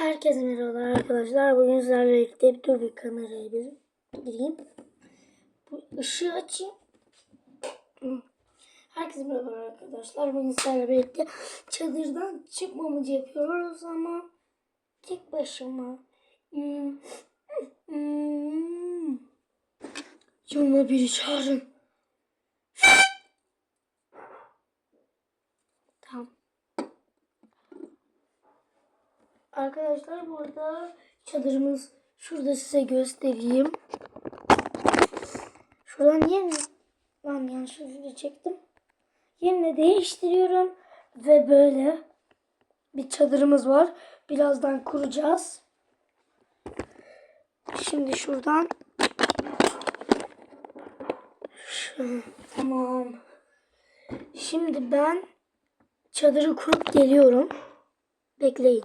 Herkese merhabalar arkadaşlar. Bugün sizlerle birlikte bir dur bir kameraya bir gireyim. Bu ışığı açayım. Herkese merhabalar arkadaşlar. Bugün sizlerle birlikte çadırdan çıkmamacı yapıyoruz ama tek başıma. Hmm. Hmm. Yanıma biri çağırın. Tamam. Arkadaşlar burada çadırımız şurada size göstereyim. Şuradan yerini lan yanlışlıkla çektim. Yerini değiştiriyorum ve böyle bir çadırımız var. Birazdan kuracağız. Şimdi şuradan şu, tamam. Şimdi ben çadırı kurup geliyorum. Bekleyin.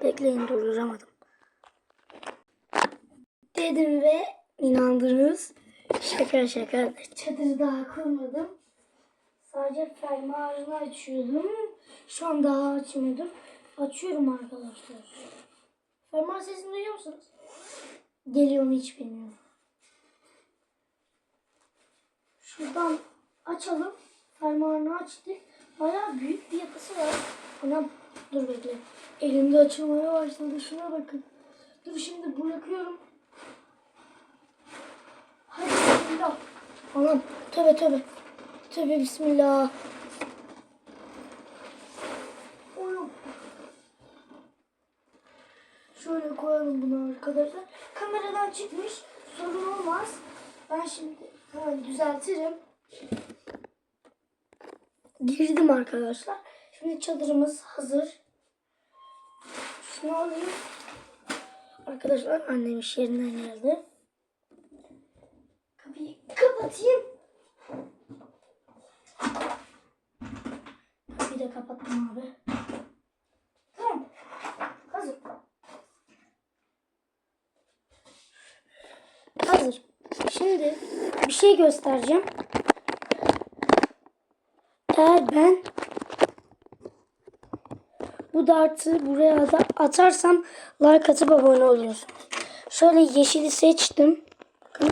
Bekleyin durduramadım. Dedim ve inandınız. Şaka şaka. Çadırı daha kurmadım. Sadece fermuarını açıyordum. Şu an daha açmadım. Açıyorum arkadaşlar. Fermuar sesini duyuyor musunuz? Geliyor mu hiç bilmiyorum. Şuradan açalım. Fermuarını açtık. Bayağı büyük bir yapısı var. Anam dur bekle. Elimde açılmaya başladı. Şuna bakın. Dur şimdi bırakıyorum. Hadi bismillah. Anam tövbe tövbe. Tövbe bismillah. Oğlum. Şöyle koyalım bunu arkadaşlar. Kameradan çıkmış. Sorun olmaz. Ben şimdi hemen düzeltirim. Girdim arkadaşlar. Şimdi çadırımız hazır. Şunu alayım. Arkadaşlar annem iş yerinden geldi. Kapıyı kapatayım. Kapıyı da kapattım abi. Hazır. Hazır. Şimdi bir şey göstereceğim. Eğer ben bu dartı buraya da atarsam like atıp abone olursunuz. Şöyle yeşili seçtim. Bakın.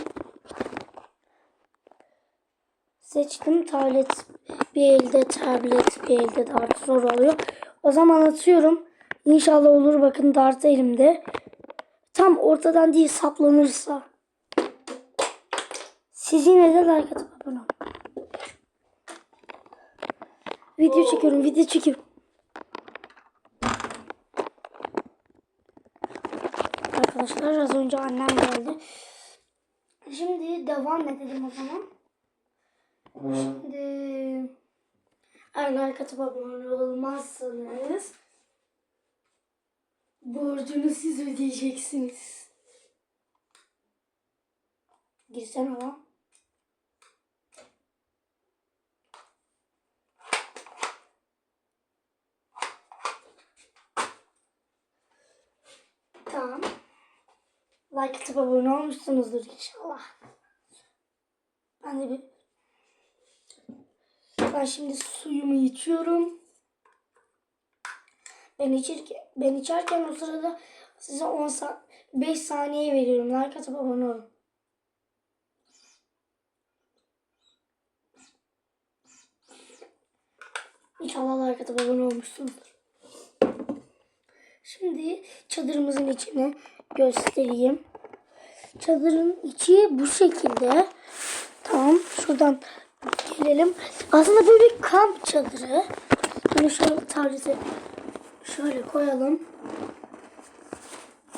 Seçtim tablet bir elde tablet bir elde dart zor oluyor. O zaman atıyorum. İnşallah olur bakın dart elimde. Tam ortadan değil saplanırsa. Siz yine de like atıp abone olun. Video çekiyorum video çekiyorum. Arkadaşlar az önce annem geldi. Şimdi devam edelim o zaman. Şimdi eğer like atıp abone olmazsanız borcunu siz ödeyeceksiniz. Girsen ama. Tamam. Like atıp abone olmuşsunuzdur inşallah. Ben de bir... Ben şimdi suyumu içiyorum. Ben içerken, ben içerken o sırada size 10 sa 5 saniye veriyorum. Like atıp abone olun. İnşallah like atıp abone olmuşsunuzdur. Şimdi çadırımızın içini göstereyim. Çadırın içi bu şekilde. Tamam şuradan gelelim. Aslında böyle bir kamp çadırı. Bunu şöyle tablete şöyle koyalım.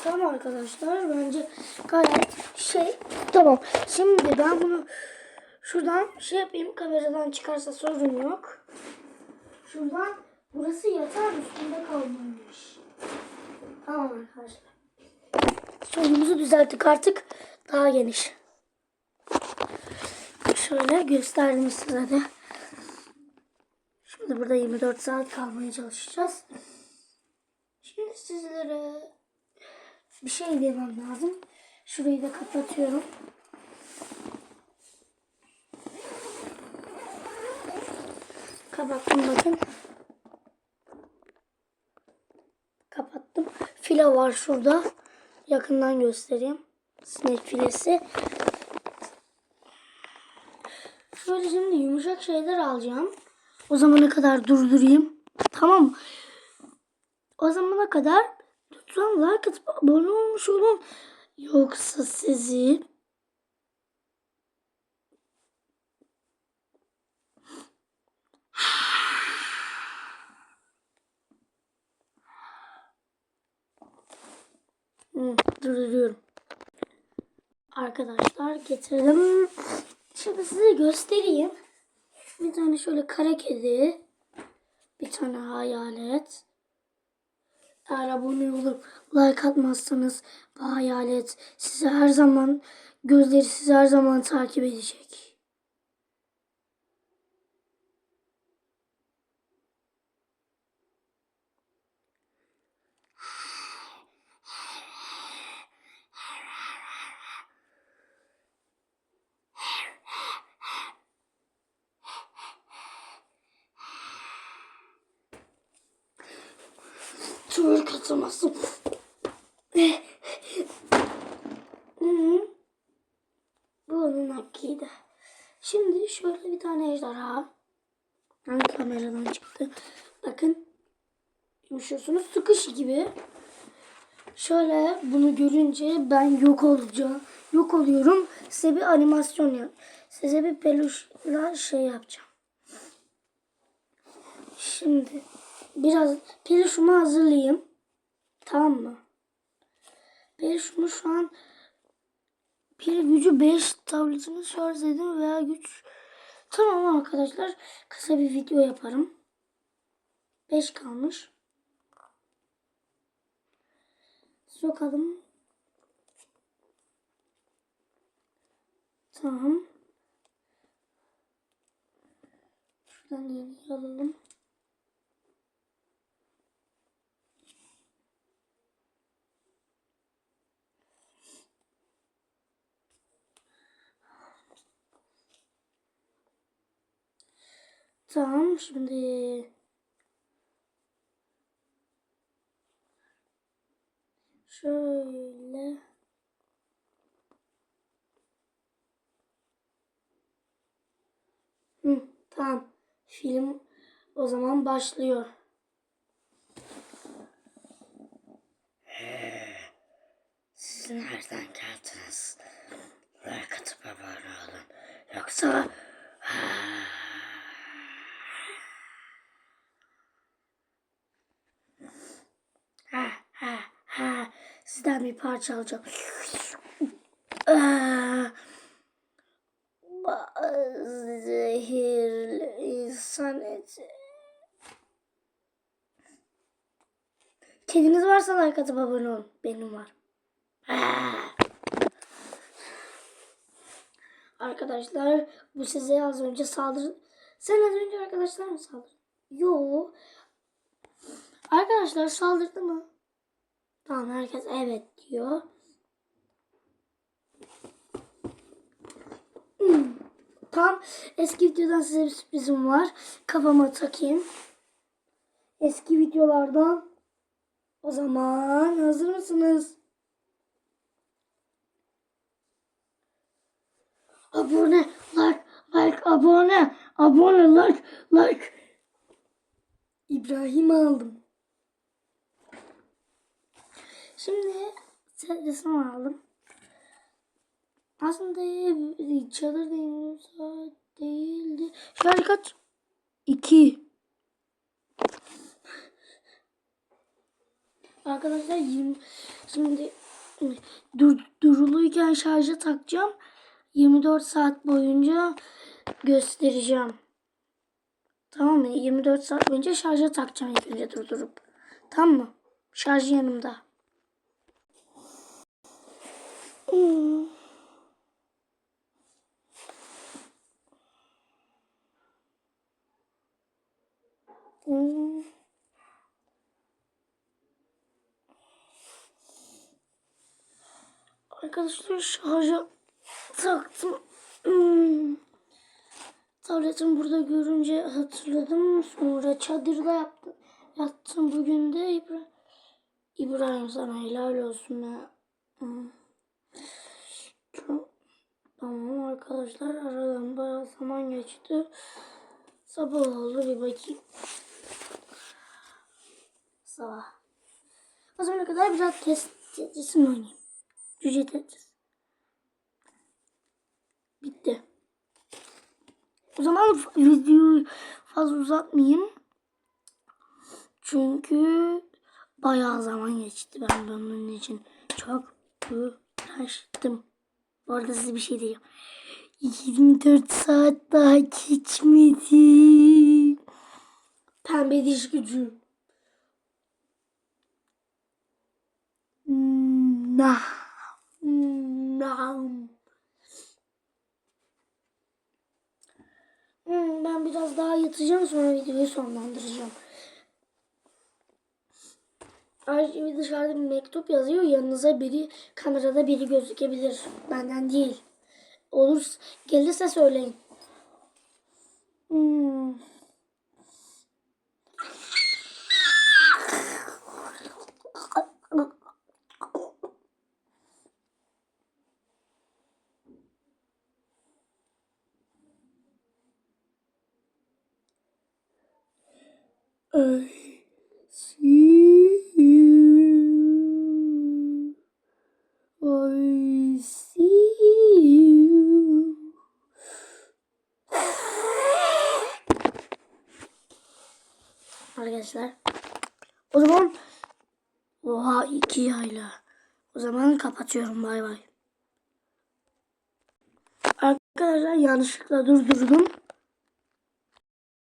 Tamam arkadaşlar bence gayet şey tamam. Şimdi ben bunu şuradan şey yapayım kameradan çıkarsa sorun yok. Şuradan burası yatağın üstünde kalmalıymış. Tamam arkadaşlar. Solumuzu düzelttik artık. Daha geniş. Şöyle gösterdim size de. Şimdi burada 24 saat kalmaya çalışacağız. Şimdi sizlere bir şey demem lazım. Şurayı da kapatıyorum. Kapattım bakın. kapattım. File var şurada. Yakından göstereyim. Sinek filesi. Şöyle şimdi yumuşak şeyler alacağım. O zamana kadar durdurayım. Tamam? O zamana kadar lütfen like atıp abone olmuş olun. Yoksa sizi Hı, durduruyorum. Arkadaşlar getirdim. Şimdi size göstereyim. Bir tane şöyle kara kedi. Bir tane hayalet. Eğer abone olup like atmazsanız bu hayalet sizi her zaman gözleri sizi her zaman takip edecek. Hı. Bu onun hakkıydı. Şimdi şöyle bir tane ejderha. Hangi kameradan çıktı? Bakın. Yumuşuyorsunuz. Sıkış gibi. Şöyle bunu görünce ben yok olacağım. Yok oluyorum. Size bir animasyon yap. Size bir peluşla şey yapacağım. Şimdi biraz peluşumu hazırlayayım. Tamam mı? Peluşumu şu an pil gücü 5 tabletini şarj edin veya güç Tamam arkadaşlar kısa bir video yaparım. 5 kalmış. Sokalım. Tamam. Şuradan yeni alalım. Tamam şimdi şöyle Hı, tamam film o zaman başlıyor. Siz nereden geldiniz? Like atıp abone olun. Yoksa... sizden bir parça alacağım. Aa, Zehirli insan eti. Kediniz varsa like atıp abone olun. Benim var. Arkadaşlar bu size az önce saldır. Sen az önce arkadaşlar mı saldırdın? Yo. Arkadaşlar saldırdı mı? Tamam herkes evet diyor. Hmm. Tam eski videodan size bir sürprizim var. Kafama takayım. Eski videolardan. O zaman hazır mısınız? Abone, like, like, abone, abone, like, like. İbrahim aldım. Şimdi resim aldım. Aslında çadır saat değildi. Şarj kaç? İki. Arkadaşlar 20 şimdi dur, duruluyken şarja takacağım. 24 saat boyunca göstereceğim. Tamam mı? 24 saat boyunca şarja takacağım ilk önce durdurup. Tamam mı? Şarj yanımda. Hmm. Hmm. Arkadaşlar şarja taktım. Tabletimi burada görünce hatırladım. Sonra çadırda yaptım. Yattım bugün de İbrahim. İbrahim sana helal olsun be. Tamam arkadaşlar aradan bayağı zaman geçti. Sabah oldu bir bakayım. Sabah. O zamana kadar biraz test Tetris'ini oynayayım. Cüce Tetris. Bitti. O zaman videoyu fazla uzatmayayım. Çünkü bayağı zaman geçti ben bunun için. Çok uğraştım. Bu arada size bir şey diyeceğim. 24 saat daha geçmedi. Pembe diş gücü. Nah. Nah. Hmm, ben biraz daha yatacağım sonra videoyu sonlandıracağım. Bir dışarıda bir mektup yazıyor. Yanınıza biri, kamerada biri gözükebilir. Benden değil. Olur, gelirse söyleyin. Hmm. I iki yayla. O zaman kapatıyorum bay bay. Arkadaşlar yanlışlıkla durdurdum.